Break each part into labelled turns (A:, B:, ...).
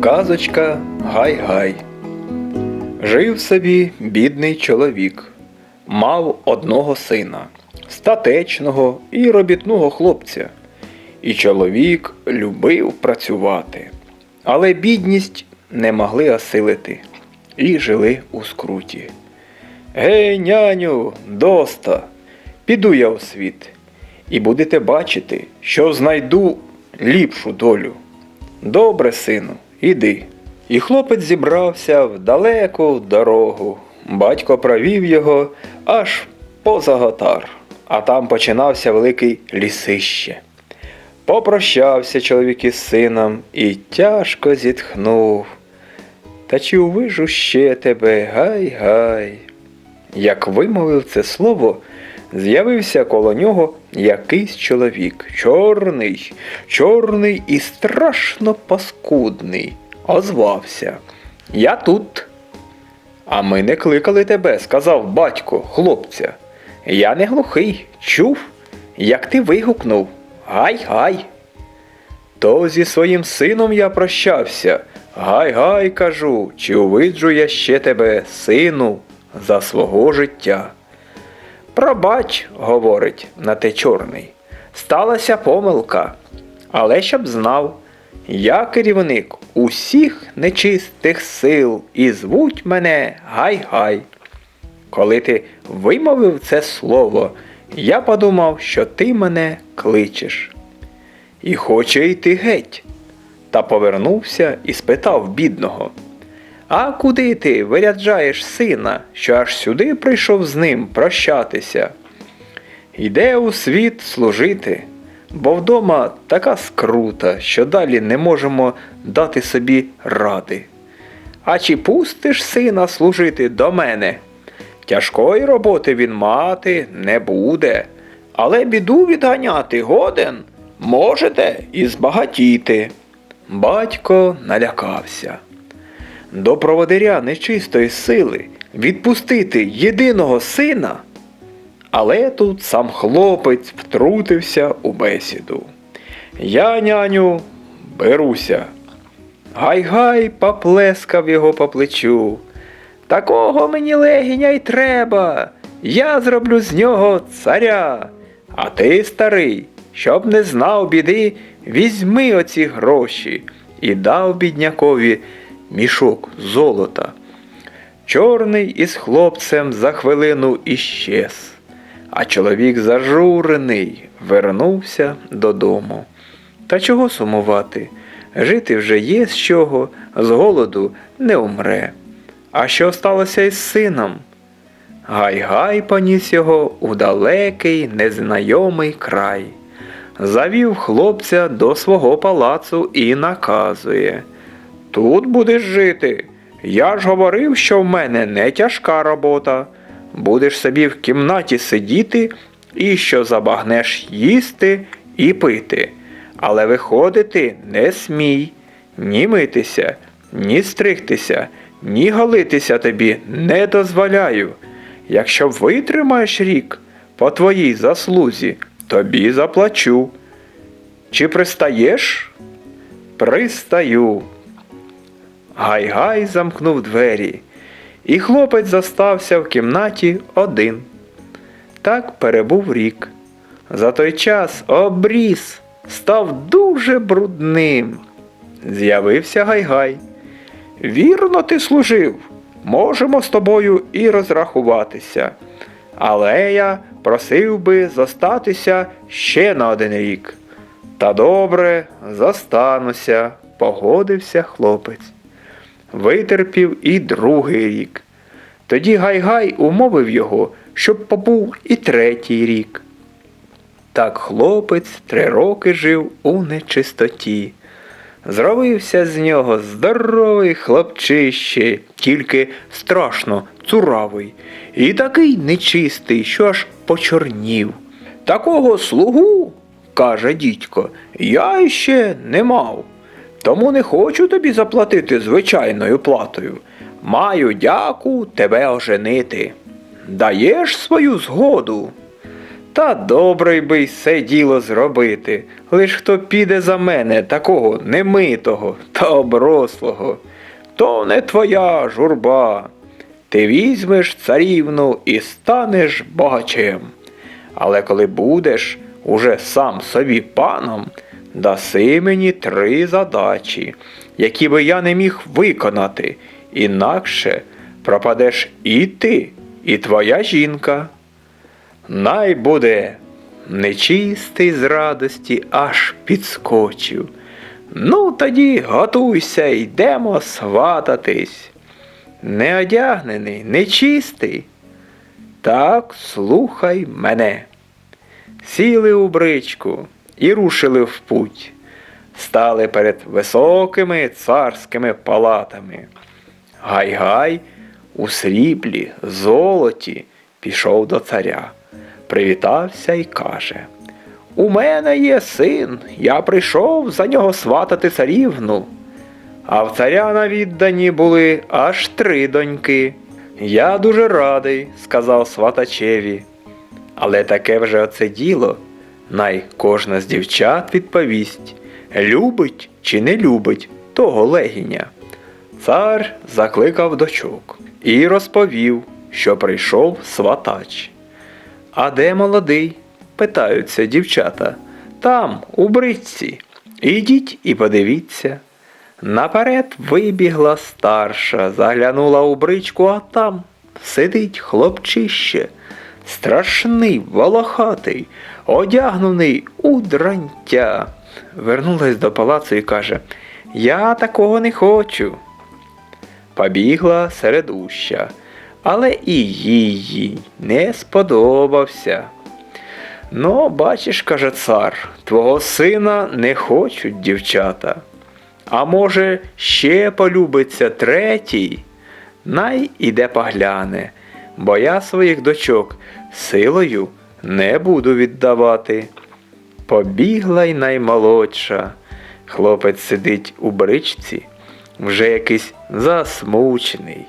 A: Казочка Гай-Гай. Жив собі бідний чоловік, мав одного сина, статечного і робітного хлопця. І чоловік любив працювати, але бідність не могли осилити і жили у скруті. Гей, няню, доста, піду я у світ, і будете бачити, що знайду ліпшу долю. Добре, сину, іди. І хлопець зібрався в далеку дорогу. Батько провів його аж поза Готар, а там починався великий лісище. Попрощався чоловік із сином і тяжко зітхнув. Та чи увижу ще тебе, гай-гай. Як вимовив це слово, з'явився коло нього якийсь чоловік, чорний, чорний і страшно паскудний, озвався. Я тут. А ми не кликали тебе, сказав батько, хлопця. Я не глухий, чув, як ти вигукнув. Гай-гай. То зі своїм сином я прощався. Гай-гай, кажу, чи увиджу я ще тебе, сину, за свого життя. Пробач, говорить на те чорний, сталася помилка. Але щоб знав, я керівник усіх нечистих сил і звуть мене Гай-Гай. Коли ти вимовив це слово, я подумав, що ти мене кличеш. І хоче йти геть. Та повернувся і спитав бідного. А куди ти виряджаєш сина, що аж сюди прийшов з ним прощатися? Йде у світ служити, бо вдома така скрута, що далі не можемо дати собі ради. А чи пустиш сина служити до мене? Тяжкої роботи він мати не буде, але біду відганяти годен можете і збагатіти. Батько налякався. До проводиря нечистої сили відпустити єдиного сина. Але тут сам хлопець втрутився у бесіду. Я, няню, беруся. Гай-гай поплескав його по плечу. Такого мені легіня й треба. Я зроблю з нього царя. А ти, старий, щоб не знав біди, візьми оці гроші і дав біднякові мішок золота. Чорний із хлопцем за хвилину іщез, а чоловік зажурений вернувся додому. Та чого сумувати? Жити вже є з чого, з голоду не умре. А що сталося із сином? Гай-гай поніс його у далекий незнайомий край. Завів хлопця до свого палацу і наказує. Тут будеш жити. Я ж говорив, що в мене не тяжка робота. Будеш собі в кімнаті сидіти і що забагнеш їсти і пити. Але виходити не смій, ні митися, ні стригтися, ні голитися тобі не дозволяю. Якщо витримаєш рік по твоїй заслузі, тобі заплачу. Чи пристаєш? Пристаю. Гай-гай замкнув двері, і хлопець застався в кімнаті один. Так перебув рік. За той час обріс, став дуже брудним. З'явився Гай-гай. Вірно ти служив, можемо з тобою і розрахуватися. Але я просив би зостатися ще на один рік. Та добре, зостануся, погодився хлопець. Витерпів і другий рік. Тоді Гай-Гай умовив його, щоб побув і третій рік. Так хлопець три роки жив у нечистоті. Зробився з нього здоровий хлопчище, тільки страшно цуравий, і такий нечистий, що аж почорнів. Такого слугу, каже дідько, я іще не мав. Тому не хочу тобі заплатити звичайною платою. Маю дяку тебе оженити. Даєш свою згоду. Та добре би й все діло зробити, лиш хто піде за мене, такого немитого та оброслого, то не твоя журба. Ти візьмеш царівну і станеш багачем. Але коли будеш уже сам собі паном, даси мені три задачі, які би я не міг виконати, інакше пропадеш і ти, і твоя жінка. Най буде нечистий з радості аж підскочив. Ну, тоді готуйся, йдемо свататись. Неодягнений, нечистий. Так слухай мене. Сіли у бричку і рушили в путь. Стали перед високими царськими палатами. Гай-гай у сріблі, золоті пішов до царя, привітався і каже: У мене є син, я прийшов за нього сватати царівну. А в царя на віддані були аж три доньки. Я дуже радий, сказав сватачеві. Але таке вже оце діло. Най кожна з дівчат відповість, любить чи не любить того легіня. Цар закликав дочок і розповів, що прийшов сватач. А де молодий? питаються дівчата. Там, у бричці. Ідіть і подивіться. Наперед вибігла старша, заглянула у бричку, а там сидить хлопчище, страшний, волохатий, одягнений у дрантя. Вернулась до палацу і каже: Я такого не хочу. Побігла середуща, але і їй не сподобався. Ну, бачиш, каже цар, твого сина не хочуть дівчата. А може, ще полюбиться третій? Най іде погляне, бо я своїх дочок силою не буду віддавати. Побігла й наймолодша. Хлопець сидить у бричці, вже якийсь засмучений.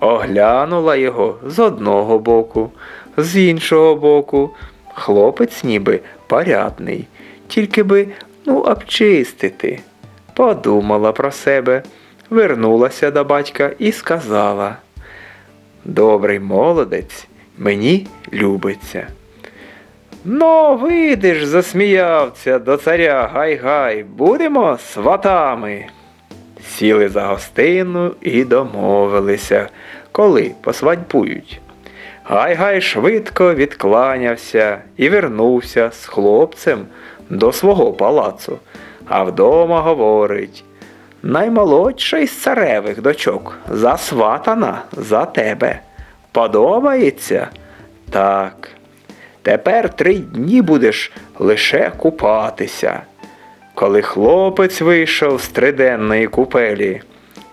A: Оглянула його з одного боку, з іншого боку. Хлопець ніби порядний, тільки би ну обчистити. Подумала про себе, вернулася до батька і сказала Добрий молодець мені любиться. Ну, видиш, засміявся до царя гай-гай, будемо сватами. Сіли за гостину і домовилися, коли посвадьбують. Гай-гай швидко відкланявся і вернувся з хлопцем до свого палацу, а вдома говорить наймолодша із царевих дочок засватана за тебе. Подобається? Так. Тепер три дні будеш лише купатися. Коли хлопець вийшов з триденної купелі,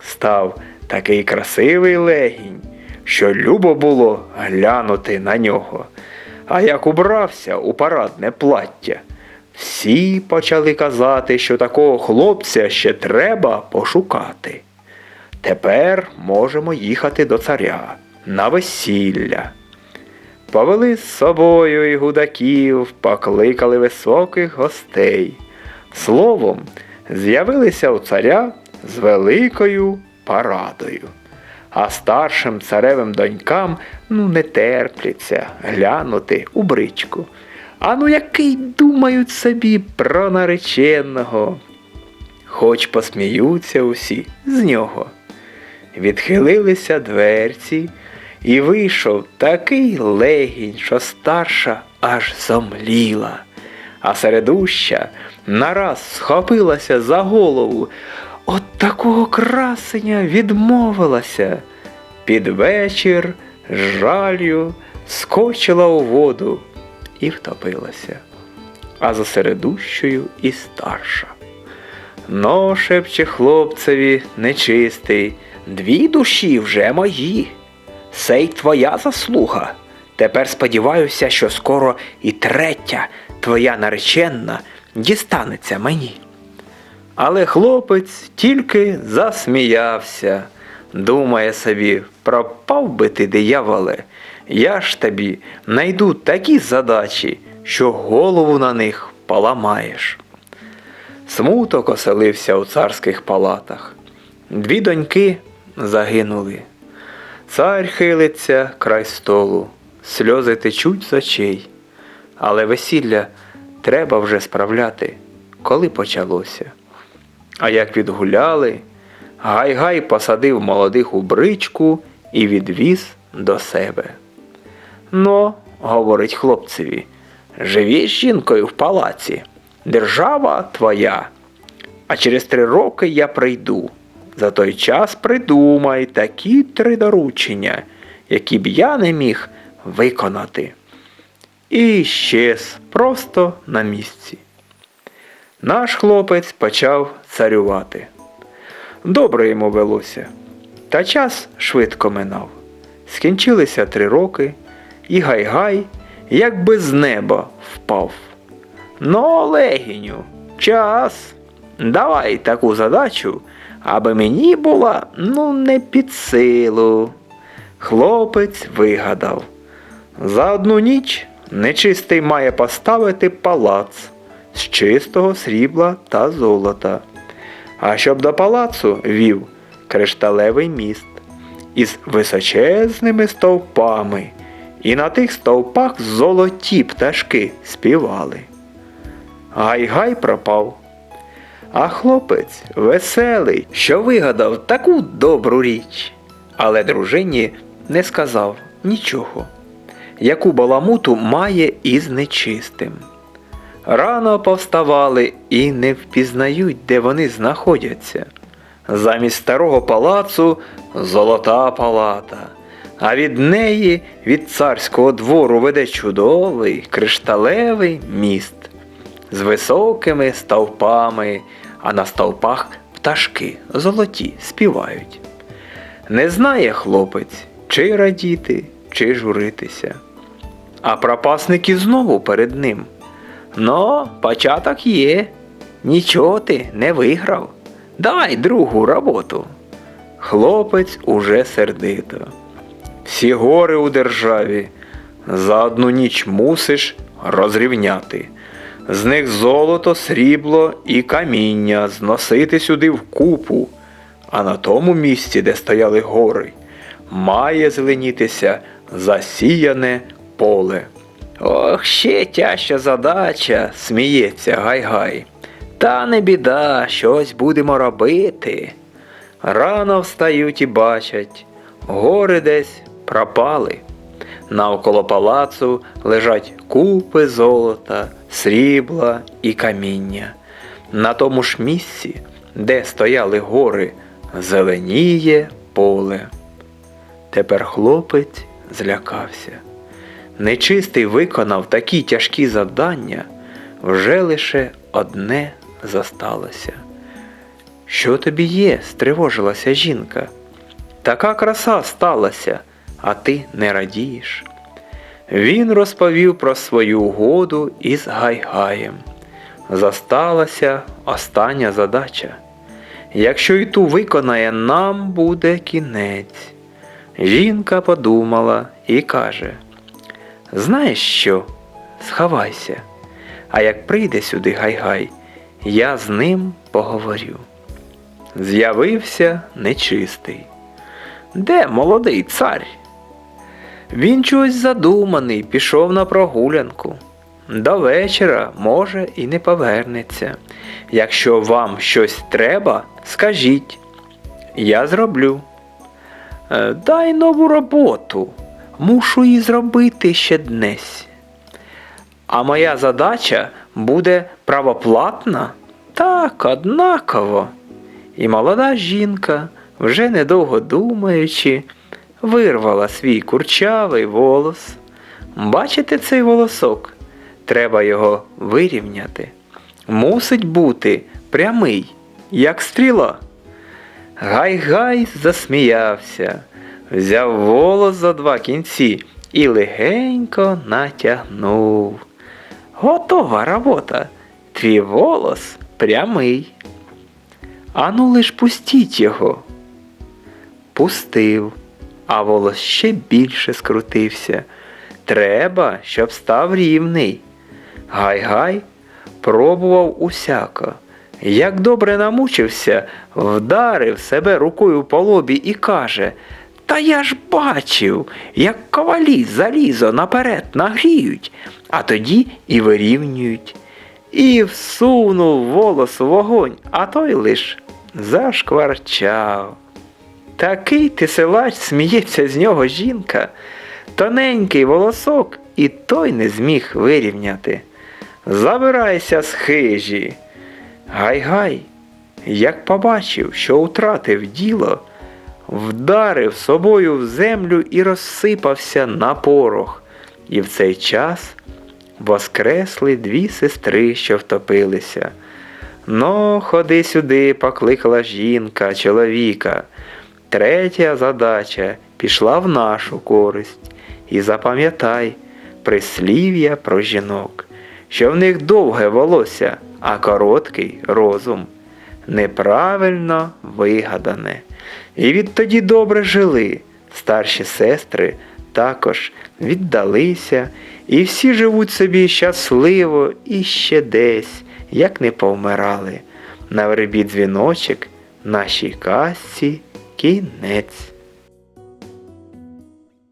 A: став такий красивий легінь, що любо було глянути на нього. А як убрався у парадне плаття, всі почали казати, що такого хлопця ще треба пошукати. Тепер можемо їхати до царя на весілля. Повели з собою і гудаків, покликали високих гостей. Словом, з'явилися у царя з великою парадою. А старшим царевим донькам ну не терпляться глянути у бричку. А ну який думають собі про нареченого. Хоч посміються усі з нього. Відхилилися дверці, і вийшов такий легінь, що старша аж зомліла, а середуща нараз схопилася за голову. От такого красення відмовилася. Під вечір жалю скочила у воду і втопилася, а за середущою і старша. Но, шепче хлопцеві нечистий, дві душі вже мої. Сей твоя заслуга. Тепер сподіваюся, що скоро і третя твоя нареченна дістанеться мені. Але хлопець тільки засміявся, думає собі, пропав би ти, дияволе, я ж тобі найду такі задачі, що голову на них поламаєш. Смуток оселився у царських палатах. Дві доньки загинули. Цар хилиться край столу, сльози течуть з очей. Але весілля треба вже справляти, коли почалося. А як відгуляли, Гай-гай посадив молодих у бричку і відвіз до себе. Но, говорить хлопцеві, живі з жінкою в палаці, держава твоя. А через три роки я прийду. За той час придумай такі три доручення, які б я не міг виконати. І щез просто на місці. Наш хлопець почав царювати. Добре йому велося, та час швидко минав. Скінчилися три роки, і гай-гай, як би з неба впав. Ну, Олегіню, час. Давай таку задачу, аби мені була ну не під силу. Хлопець вигадав. За одну ніч нечистий має поставити палац з чистого срібла та золота. А щоб до палацу вів кришталевий міст із височезними стовпами, і на тих стовпах золоті пташки співали. Гай-гай пропав. А хлопець веселий, що вигадав таку добру річ, але дружині не сказав нічого, яку баламуту має із нечистим. Рано повставали і не впізнають, де вони знаходяться. Замість старого палацу золота палата, а від неї від царського двору веде чудовий кришталевий міст з високими стовпами, а на стовпах пташки золоті співають. Не знає хлопець, чи радіти, чи журитися. А пропасники знову перед ним. Но початок є. Нічого ти не виграв. Дай другу роботу. Хлопець уже сердито. Всі гори у державі за одну ніч мусиш розрівняти. З них золото, срібло і каміння зносити сюди в купу, а на тому місці, де стояли гори, має зеленітися засіяне поле. Ох, ще тяжча задача, сміється гай-гай. Та не біда, щось будемо робити. Рано встають і бачать, гори десь пропали. Навколо палацу лежать купи золота, срібла і каміння. На тому ж місці, де стояли гори, зеленіє поле. Тепер хлопець злякався. Нечистий виконав такі тяжкі завдання, вже лише одне засталося. Що тобі є? стривожилася жінка. Така краса сталася, а ти не радієш. Він розповів про свою угоду із Гайгаєм. Засталася остання задача. Якщо й ту виконає, нам буде кінець. Жінка подумала і каже Знаєш що? Сховайся, а як прийде сюди Гайгай, я з ним поговорю. З'явився нечистий. Де молодий цар? Він чогось задуманий, пішов на прогулянку. До вечора, може, і не повернеться. Якщо вам щось треба, скажіть. Я зроблю. «Е, Дай нову роботу. Мушу її зробити ще днесь. А моя задача буде правоплатна? Так, однаково. І молода жінка, вже недовго думаючи, вирвала свій курчавий волос. Бачите цей волосок? Треба його вирівняти. Мусить бути прямий, як стріла. Гай-гай засміявся, взяв волос за два кінці і легенько натягнув. Готова робота. Твій волос прямий. Ану лиш пустіть його. Пустив, а волос ще більше скрутився. Треба, щоб став рівний. Гай-гай пробував усяко. Як добре намучився, вдарив себе рукою по лобі і каже Та я ж бачив, як ковалі залізо наперед нагріють, а тоді і вирівнюють. І всунув волос вогонь, а той лиш зашкварчав. Такий ти силач сміється з нього жінка. Тоненький волосок і той не зміг вирівняти. Забирайся з хижі. Гай-гай, як побачив, що втратив діло, вдарив собою в землю і розсипався на порох. І в цей час воскресли дві сестри, що втопилися. Ну, ходи сюди, покликала жінка, чоловіка. Третя задача пішла в нашу користь. І запам'ятай прислів'я про жінок, що в них довге волосся, а короткий розум. Неправильно вигадане. І відтоді добре жили. Старші сестри також віддалися, і всі живуть собі щасливо і ще десь, як не повмирали. На вербі дзвіночок, нашій казці кінець.